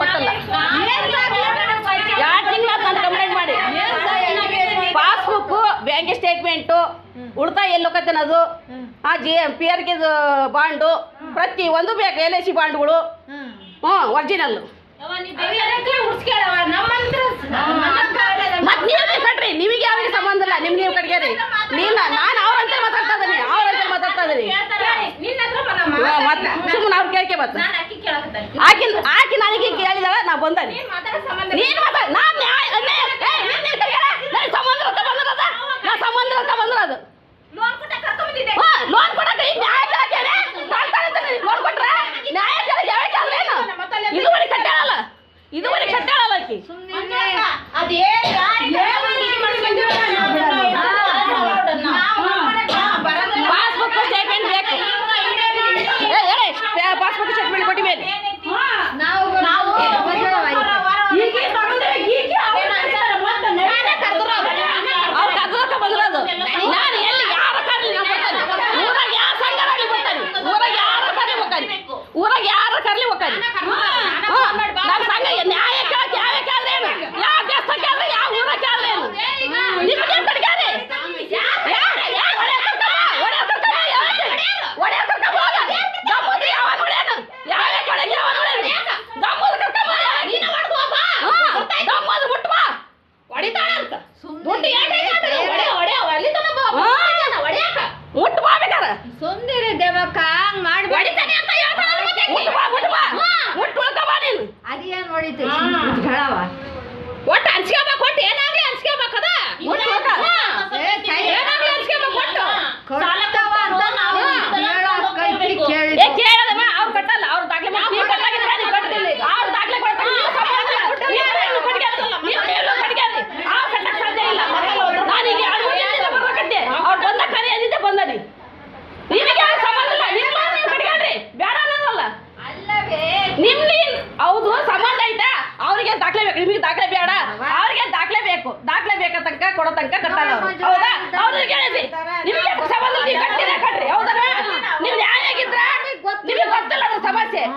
ಕೊಟ್ಟಲ್ಲ. ಎರಡು ತಿಂಗಳ ನಾನು ಕಂಪ್ಲೇಂಟ್ ಮಾಡಿ? ಪಾಸ್ಬುಕ್ ಬ್ಯಾಂಕ್ ಸ್ಟೇಟ್ಮೆಂಟು ಉಳಿತಾಯ ಎಲ್ಲಿ ಹೋಗತ್ತೆ ಅದು? ಆ G P R K bond, ಪ್ರತಿ ಒಂದು ಬೇಕು ಎಲ್ ಐ ಸಿ ಬಾಂಡ್ಗಳು. ಹ್ಞೂ ಒರಿಜಿನಲ್ ಮತ್ತೆ ನೀವೇ ಕಟ್ರಿ ನಿಮಗೆ ಯಾವಾಗ ಸಂಬಂಧ ಇಲ್ಲ? ನಿಮ್ಗೆ ನೀವು ಕಟ್ಗೆರಿ? ನೀನು ನಾನು ಅವ್ರಂತೆ ಮಾತಾಡ್ತಾ ಇದ್ದೀನಿ. ಅವ್ರಂತೆ ಮಾತಾಡ್ತಾ ಇದ್ದೀನಿ. ಮತ್ತೆ ಸುಮ್ಮನೆ ಅವ್ರು ಕೇಳ್ಕೆ ಬತ್ತ. ಆಕಿ ಆಕಿ ನನಗೆ ಕೇಳಿದಾಳ ನಾ ಬಂದ ನೀನು ಮಾತಾಡ ನಾನು ಸಂಬಂಧ ಬಂದಿರೋದ ನಾ ಸಂಬಂಧ ಬಂದಿರೋದು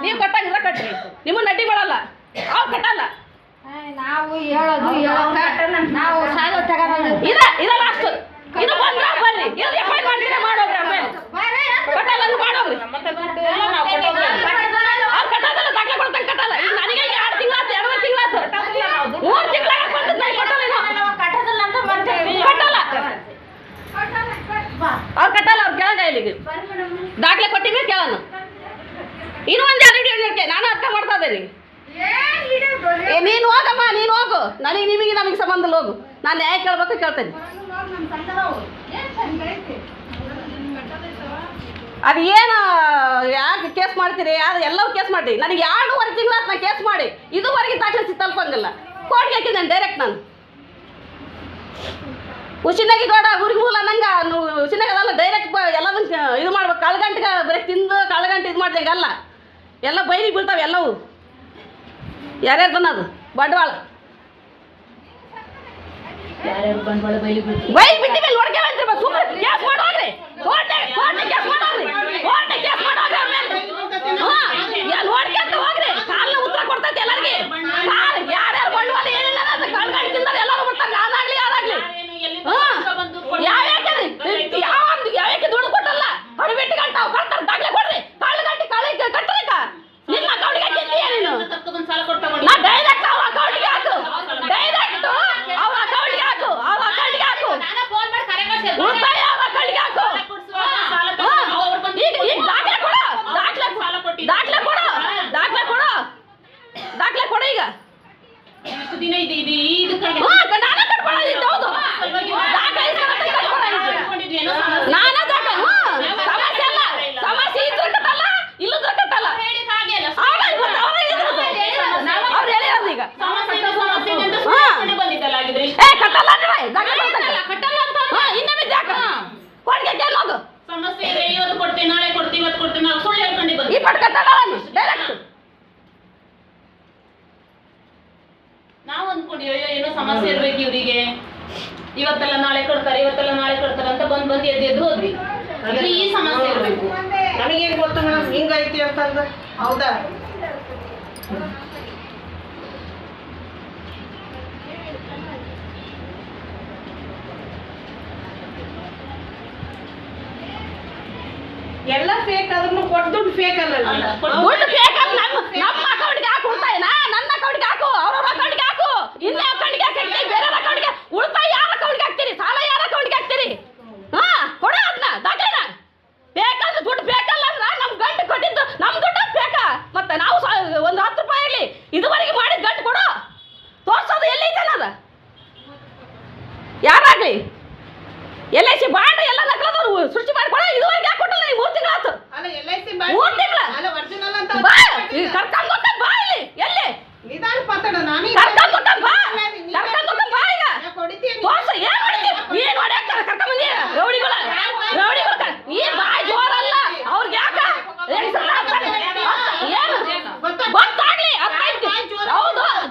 ನೀವು ಕಟ್ಟಾಗಿದ್ರೆ ಕಟ್ರಿ ನಿಮ್ಮ ನಟಿ ಮಾಡಲ್ಲ. ಅವ್ ಕಟ್ಟಲ್ಲ. ನಾವು ಹೇಳೋದು ಹೇಳೋಕ ನಾವು ಸಾಲ ತಗೊಂಡು ಇದ ಇದ ಲಾಸ್ಟ್ ಇದು ಬಂದ್ರ ಬರ್ರಿ ಇದು ಎಫ್ ಐ ಮಾಡ್ತೀರಾ ಮಾಡೋಗ್ರಿ ಆಮೇಲೆ ಕಟ್ಟಲ್ಲ ಮಾಡೋಗ್ರಿ ಅವ್ರು ಕಟ್ಟೋದಲ್ಲ ದಾಖಲೆ ಕೊಡ್ತಂಗೆ ಕಟ್ಟಲ್ಲ. ಈಗ ನನಗೆ ಈಗ ಎರಡು ತಿಂಗಳಾತು ಎರಡು ತಿಂಗಳಾತು ಮೂರು ತಿಂಗಳಾಗ ಬಂದದ್ದು ನಾನು ಕಟ್ಟಲ್ಲ ಇನ್ನು. ಕಟ್ಟಲ್ಲ. ಅವ್ರು ಕಟ್ಟಲ್ಲ ಅವ್ರು ಕೇಳಂಗ ಇಲ್ಲಿಗೆ ದಾಖಲೆ ಕೊಟ್ಟಿದ್ಮೇಲೆ ಕೇಳೋಣ ಇನ್ನೂ ಒಂದು ಎರಡು ಹಿಡಿಯೋಕೆ ನಾನು ಅರ್ಥ ಮಾಡ್ತಾ ಇದ್ದೀನಿ. ನೀನು ಹೋಗಮ್ಮ, ನೀನು ಹೋಗು. ನನಗೆ ನಿಮಗೆ ನಮಗೆ ಸಂಬಂಧ ಹೋಗು. ನಾನು ನ್ಯಾಯ ಕೇಳ್ಬೇಕು ಕೇಳ್ತೇನೆ. ಅದು ಏನು, ಯಾಕೆ ಕೇಸ್ ಮಾಡ್ತೀರಿ? ಅದು ಎಲ್ಲವೂ ಕೇಸ್ ಮಾಡಿ ನನಗೆ ಎರಡೂವರೆ ತಿಂಗಳ ನಾ ಕೇಸ್ ಮಾಡಿ. ಇದುವರೆಗೆ ದಾಖಲೆ ತಲುಪಂಗಿಲ್ಲ ಕೋರ್ಟ್ಗೆ ಹಾಕಿದ್ದೇನೆ ಡೈರೆಕ್ಟ್ ನಾನು. ಉಸಿನಾಗಿ ಗೌಡ ಊರಿಗೆ ಮೂಲ ನಂಗೆ ಉಸಿನಾಗದಲ್ಲ ಡೈರೆಕ್ಟ್ ಎಲ್ಲದನ್ನ ಇದು ಮಾಡ್ಬೇಕು. ಕಳ್ಗಂಟಿಗೆ ಬರೀ ತಿಂದು ಕಳ್ಗಂಟು ಇದು ಮಾಡ್ದಂಗಲ್ಲ ಎಲ್ಲ ಬೈಲಿಗೆ ಬೀಳ್ತಾವೆ ಎಲ್ಲವೂ? ಯಾರ್ಯಾರು ಅದು ಬಂಡವಾಳ. ಬೈ ಬಿಟ್ಟಿ ಮೇಲೆ ನೋಡ್ಕೆ ಬಂದ್ರಿ ಸುಮ್ಮನೆ ಕೇಸ್ ಮಾಡೋಗ್ರಿ ಕೋರ್ಟ್ ಕೋರ್ಟ್ ಕೇಸ್ ಮಾಡೋಗ್ರಿ ಕೋರ್ಟ್ ಕೇಸ್ ಮಾಡೋಗ್ರಿ ಆಮೇಲೆ ಹಾ ಯಾ ನೋಡ್ಕೊಂತ ಹೋಗ್ರಿ ಕಾಲ್ನ ಉತ್ತರ ಕೊಡ್ತೈತೆ ಎಲ್ಲರಿಗೆ ಕಾಲ್ ಯಾರ್ಯಾರು ಬಂಡವಾಳ ಏನಿಲ್ಲ ಅದು ಕಳ್ಗಂಡು ತಿಂದಾರ ಎಲ್ಲರೂ ಬರ್ತಾರೆ ನಾನಾಗ್ಲಿ ಯಾರಾಗ್ಲಿ ಹಾ ಯಾವ್ಯಾಕೆ ಯಾವ ಯಾವ್ಯಾಕೆ ದುಡ್ಡು ಕೊಟ್ಟಲ್ಲ ಹೊಡಿ ಬಿಟ್ಟು ಗಂಟ ಬರ್ತಾರೆ ದಾಖಲೆ ಕೊಡ್ರಿ ಕಾಳು ಗಂಟೆ ಕಾಳಿ ಕಟ್ಟರಿಕ ನಿಮ್ಮ ಅಕೌಂಟ್ಗೆ ಹಾಕಿದ್ದೀಯ ನೀನು ನಾ ಡೈರೆಕ್ಟ್ ಅವ್ರ ಅಕೌಂಟ್ಗೆ ಹಾಕು ಡೈರೆಕ್ಟ್ ಅವ್ರ ಅಕೌಂಟ್ಗೆ ಹಾಕು ಅವ್ರ ಅಕೌಂಟ್ಗೆ ಹಾಕು ಉಳಿತಾಯ ಅವ್ರ ಅಕೌಂಟ್ಗೆ ಹಾಕು ಹಾ. ಈಗ ಈಗ ದಾಖಲೆ ಕೊಡು ದಾಖಲೆ ದಾಖಲೆ ಕೊಡು ದಾಖಲೆ ಕೊಡು ದಾಖಲೆ ಕೊಡು ಈಗ ಹಾ ಇದೆ ಇದೆ ನಾನು ಕಟ್ಕೊಳ್ಳೋದಿತ್ತು. ನಾನೇ ದಾಖಲೆ ಸಮಸ್ಯೆ ಅಲ್ಲ. ಸಮಸ್ಯೆ ಇದ್ರೆ ಕಟ್ಟಲ್ಲ ಇಲ್ಲದ್ರೆ ಕಟ್ಟಲ್ಲ ಅವ್ರ ಇವತ್ತು ಅವ್ರ ಹೇಳಿರೋದು ಅವ್ರು ಹೇಳಿರೋದು ಈಗ. ಏ ಕಟ್ಟಲ್ಲ ಅಂದ್ರೆ ಕಟ್ಟಲ್ಲ ಅಂತ ಹಾ ಇನ್ನೊಮ್ಮೆ ಜಾಗ ಕೊಡ್ಗೆ ಕೇಳಿ ಹೋಗು. ಸಮಸ್ಯೆ ಇದೆ ಇವತ್ತು ಕೊಡ್ತೀನಿ ನಾಳೆ ಕೊಡ್ತೀನಿ ಇವತ್ತು ಕೊಡ್ತೀನಿ ನಾವು ಸುಳ್ಳು ಹೇಳ್ಕೊಂಡಿದ್ದೀವಿ ಈ ಡೈರೆಕ್ಟ್ ಅಯ್ಯೋ ಏನೋ ಸಮಸ್ಯೆ ಇರ್ಬೇಕು ಇವರಿಗೆ. ಇವತ್ತೆಲ್ಲ ನಾಳೆ ಕೊಡ್ತಾರೆ ಇವತ್ತೆಲ್ಲ ನಾಳೆ ಕೊಡ್ತಾರೆ ಅಂತ ಬಂದ್ ಬಂದ್ ಎದ್ದು ಎದ್ದು ಹೋದ್ವಿ. ಈ ಸಮಸ್ಯೆ ಇರಬೇಕು. ನನಗೇನು ಗೊತ್ತು ಮೇಡಮ್ ಹಿಂಗೈತಿ ಅಂತ ಹೌದಾ? ಎಲ್ಲ ಫೇಕ್ ಆದ್ರೂ ಕೊಟ್ಟು ದುಡ್ಡು ಫೇಕ್ ಅಲ್ಲ ದುಡ್ಡು ಫೇಕ್ ಅಲ್ಲ ನಮ್ಮ ಅಕೌಂಟ್ಗೆ ಹಾಕು ನನ್ನ ಅಕೌಂಟ್ಗೆ ಹಾಕು ಅವ್ರ ಅಕೌಂಟ್ಗೆ ಇನ್ನೇ ಅಕೌಂಟ್ಗೆ ಹಾಕಿ ಬೇರೆ ಅಕೌಂಟ್ಗೆ ಉಳಿತಾಯ ಯಾರ ಅಕೌಂಟ್ಗೆ ಹಾಕ್ತೀರಿ? ಸಾಲ ಯಾರ ಅಕೌಂಟ್ಗೆ ಹಾಕ್ತೀರಿ? ಹಾ ಕೊಡ ಅದನ್ನ ದಾಖಲೆನ. ಬೇಕಂದ್ರೆ ದುಡ್ಡು ಬೇಕಲ್ಲ ಅಂದ್ರೆ ನಮ್ ಗಂಟು ಕೊಟ್ಟಿದ್ದು ನಮ್ ದುಡ್ಡು ಬೇಕಾ? ಮತ್ತೆ ನಾವು ಒಂದು ಹತ್ತು ರೂಪಾಯಿ ಇರಲಿ. ಇದುವರೆಗೆ ಮಾಡಿದ ಗಂಟು ಕೊಡು. ತೋರ್ಸೋದು ಎಲ್ಲೈತೆ ಅನ್ನೋದು? ಯಾರಾಗ್ಲಿ? ಎಲ್ ಐ ಸಿ ಬಾಂಡ್ ಎಲ್ಲ ನಕಲದವ್ರು ಸೃಷ್ಟಿ ಮಾಡಿ ಕೊಡ. ಇದುವರೆಗೆ ಯಾಕೆ ಕೊಟ್ಟಿಲ್ಲ ನೀವು ಮೂರು ಅಲ್ಲ LIC ಮೂರ್ ತಿಂಗ್ಳ? ಕರ್ಕೊಂಡ್ ಬಾ ಇಲ್ಲಿ ಎಲ್ಲಿ? ಕರ್ಕೊಂಡ್ ಹೋಗ್ತಾನೆ ಬಾ ಕರ್ಕೊಂಡ್ ಹೋಗ್ತಾನೆ ಬಾ ಈಗ ಯಾಕೆ ಹೊಡಿತೀಯ ನೀನು? ತೋರ್ಸು ಏನ್ ಹೊಡಿತಿ ಏನ್ ಹೊಡ್ಯಾಕ ಕರ್ಕೊಂಡ್ ಬಂದಿ ರೌಡಿಗಳ ರೌಡಿಗಳ ಈ ಬಾಯ್ ಜೋರಲ್ಲ ಅವ್ರಿಗೆ ಯಾಕ ಹೆಂಗ್ಸ್ರನ್ನ ಹಾಕ್ತಾರೆ. ಏನು ಗೊತ್ತಾಗ್ಲಿ ಅರ್ಥೈತಿ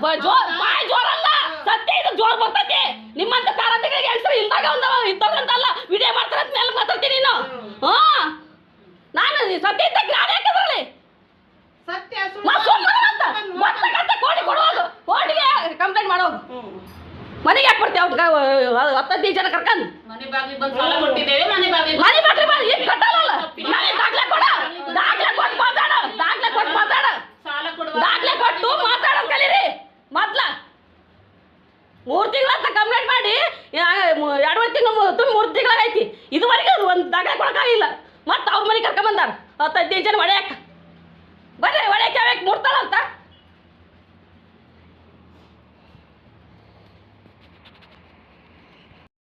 ಹೌದು? ಬ- ಜೋರ್ ಅಲ್ಲ ಸತ್ಯ ಇದು ಜೋರ್ ಬರ್ತೈತಿ. ನಿಮ್ಮಂತ ತಾರಂತಿಗಳಿಗೆ ಹೆಸರು ಇಲ್ದಾಗ ಒಂದ ಅಲ್ಲ ವಿಡಿಯೋ ಮಾಡ್ತಾರ ಅಂತ ಮೇಲೆ ಮಾತಾಡ್ತೀನಿ ನೀನು. ಹಾ. ನಾನು ಸತ್ಯ ಇದ್ದಕ್ಕೆ ನಾನು ಯಾಕದ್ರಲ್ಲಿ ಸತ್ಯ ಮಾ ಸುಮ್ಮನೆ ಗೊತ್ತಾಗತ್ತೆ ಕೋಟಿ ಕೊಡೋದು ಕೋಡಿಗೆ ಕಂಪ್ಲೇಂಟ್ ಮಾಡೋದು. ಮನೆಗೆ ಯಾಕೆ ಬರ್ತೀವಿ ಅವ್ರಿಗೆ ಹತ್ತೈದು ಜನ ಕರ್ಕೊಂಡು? ಮನೆ ಬಾಗಿಲು ಬಂದು ಸಾಲ ಕೊಟ್ಟಿದ್ದೇವೆ ಮನೆ ಬಾಗಿಲು ಮನೆ ಬಾಟ್ಲಿ ಮಾಡಿ ಈಗ ಕಟ್ಟಲ್ಲ ಕೊಡ ದಾಖಲೆ ಕೊಟ್ಟು ಮಾತಾಡ ದಾಖಲೆ ಕೊಟ್ಟು ಮಾತಾಡ ಸಾಲ ಕೊಡುವ ದಾಖಲೆ ಕೊಟ್ಟು ಮಾತಾಡೋದು ಕಲೀರಿ ಮೊದ್ಲ ಮೂರು ತಿಂಗಳಂತ ಕಂಪ್ಲೇಂಟ್ ಮಾಡಿ ಎರಡುವರೆ ತಿಂಗಳು ತುಂಬ ಮೂರು ತಿಂಗಳಾಗೈತಿ ದಾಖಲೆ ಕೊಡೋಕ್ಕಾಗಿಲ್ಲ ಮತ್ತೆ ಅವ್ರ ಮನೆ ಕರ್ಕೊಂಬಂದಾರ. ಹತ್ತೈದು ಜನ ಒಡೆಯಕ್ಕೆ. ಬರ್ರಿ ಒಡೆಯಕ್ಕೆ ಯಾವ್ಯಾಕೆ ಮುಡ್ತಾಳಂತ